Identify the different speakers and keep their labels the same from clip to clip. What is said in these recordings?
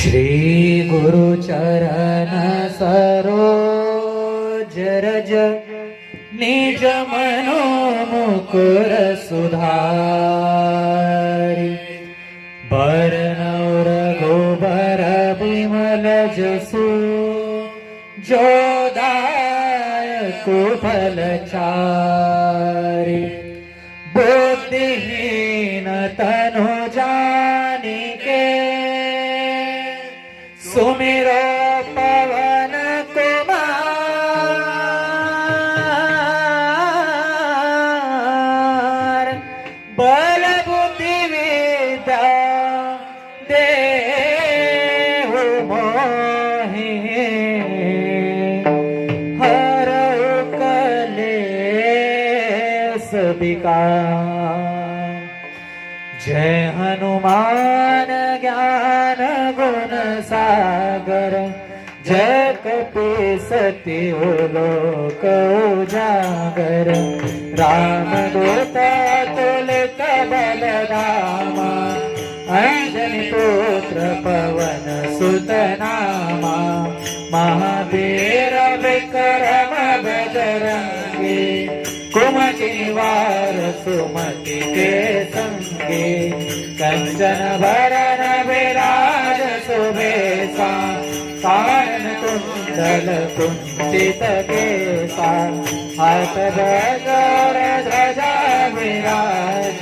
Speaker 1: श्री गुरु चरण सरोज रज निज मनो मुकुर सुधारि। बरनौर गोबर विमल जसु जोदाय कुफल चारी। जय हनुमान ज्ञान गुण सागर। जय कपीसति लोक उजागर। राम दूत तुलित बल रामा अंजनी पुत्र पवन सुत सुमति के संगे कंचन भरन विराज सुबेसा कान कुंचित केसा बगर ध्वजा विराज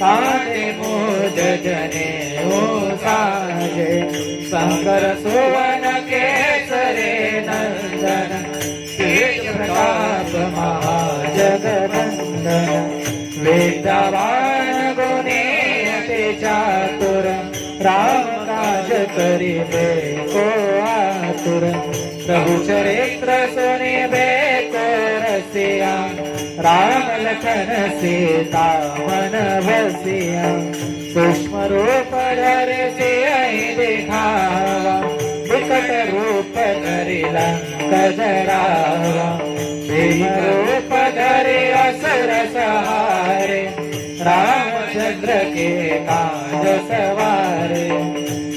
Speaker 1: कांधे मूज जने साजे शंकर सुवन केसरे विद्यावान गुणे अति चातुर राम काज करिबे को आतुर प्रभु चरित्र सुनिबे को रसिया राम लखन सीता मन बसिया। सूक्ष्म रूप धर सियहि दिखावा विकट रूप धरिला कजरावा भीम रूप धरि असर सहा रामचंद्र के काज सवारे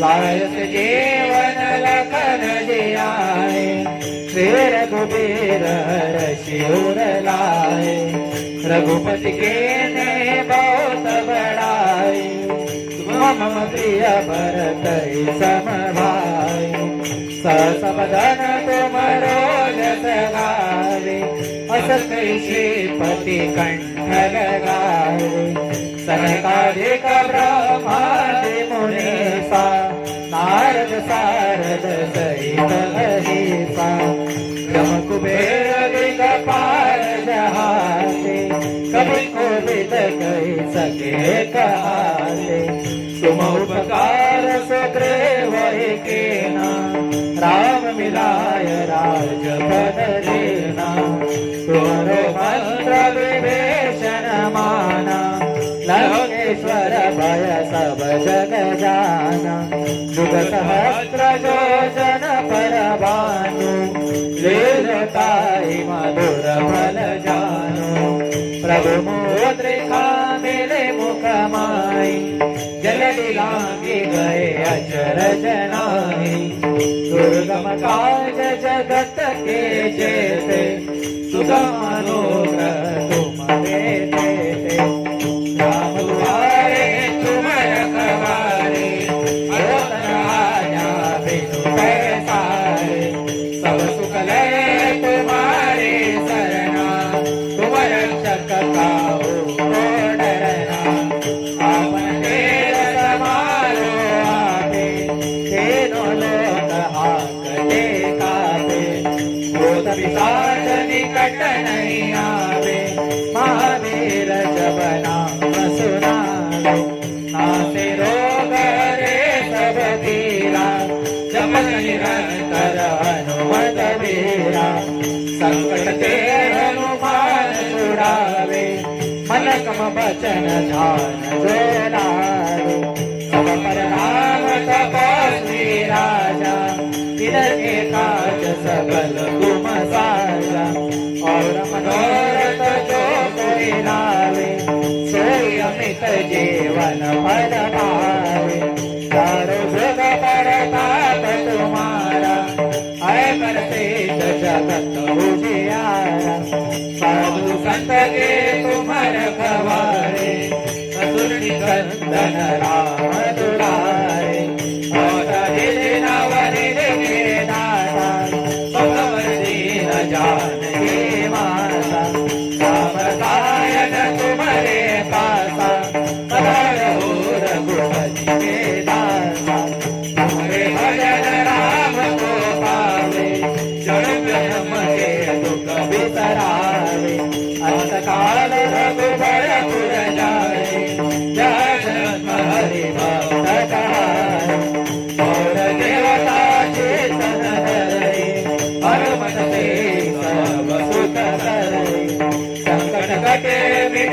Speaker 1: लायस जीवन लखन जियाए श्री रघुबीर हर शिवर लाए रघुपति के ने बहुत बड़ाई मम प्रिय भरत सम भाई सबदन तुम रोज गावे असत श्रीपति कंठ सरकारी ब्रह्मादि मुनीसा नारद सारद सहित ब्रह्म कुबेर दिगपाल जहाते कभी को विद कही सके कहाते तुम उपकार सुग्रीव राम मिलाय राज बदलेना देना भय जाना लीलताई मधुर फल जानो प्रभु मुद्रिका मुख माई जल लागे गए दुर्गम काज जगत के जैसे सुगम अनुग्रह लोक हाकते कापे भूत निकट नहीं आवे. महावीर जब नाम सुनावे नासे रोग रे सब पीरा. जप निरंतर हनुमत वीरा. संकट ते हनुमान छुड़ावे. मन कम बचन ध्यान सब पर नाम सब काज सकल मंगल तुम साजा और मनोरथ जो कोई लावे सोई अमित जीवन फल पावे चारो जुग परताप तुम्हारा है करते जगत उजियारा साधु संत के तुम रखवारे असुर निकंदन राम दुलारे।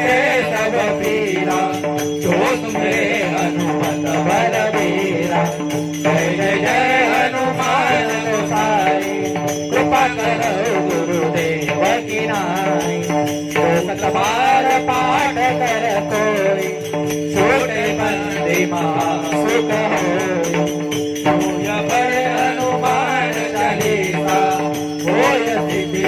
Speaker 1: मिटे सब पीरा जो तुम्हे हनुमत बल जय जय जय हनुमान गोसाई कृपा करो गुरुदेव की नाई सतबार पाठ कर कोई छोटे बंदे होय पर हनुमान चालीसा होय सिद्धि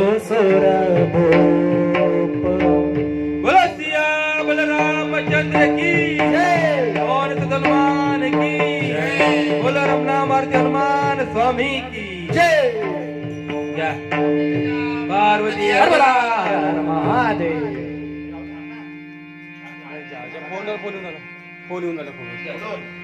Speaker 2: बोलो रमना मारुति हनुमान स्वामी की
Speaker 1: जय।
Speaker 2: जय पार्वती
Speaker 1: महादेव।
Speaker 2: फोन फोन येऊन आला फोन येऊन आला फोन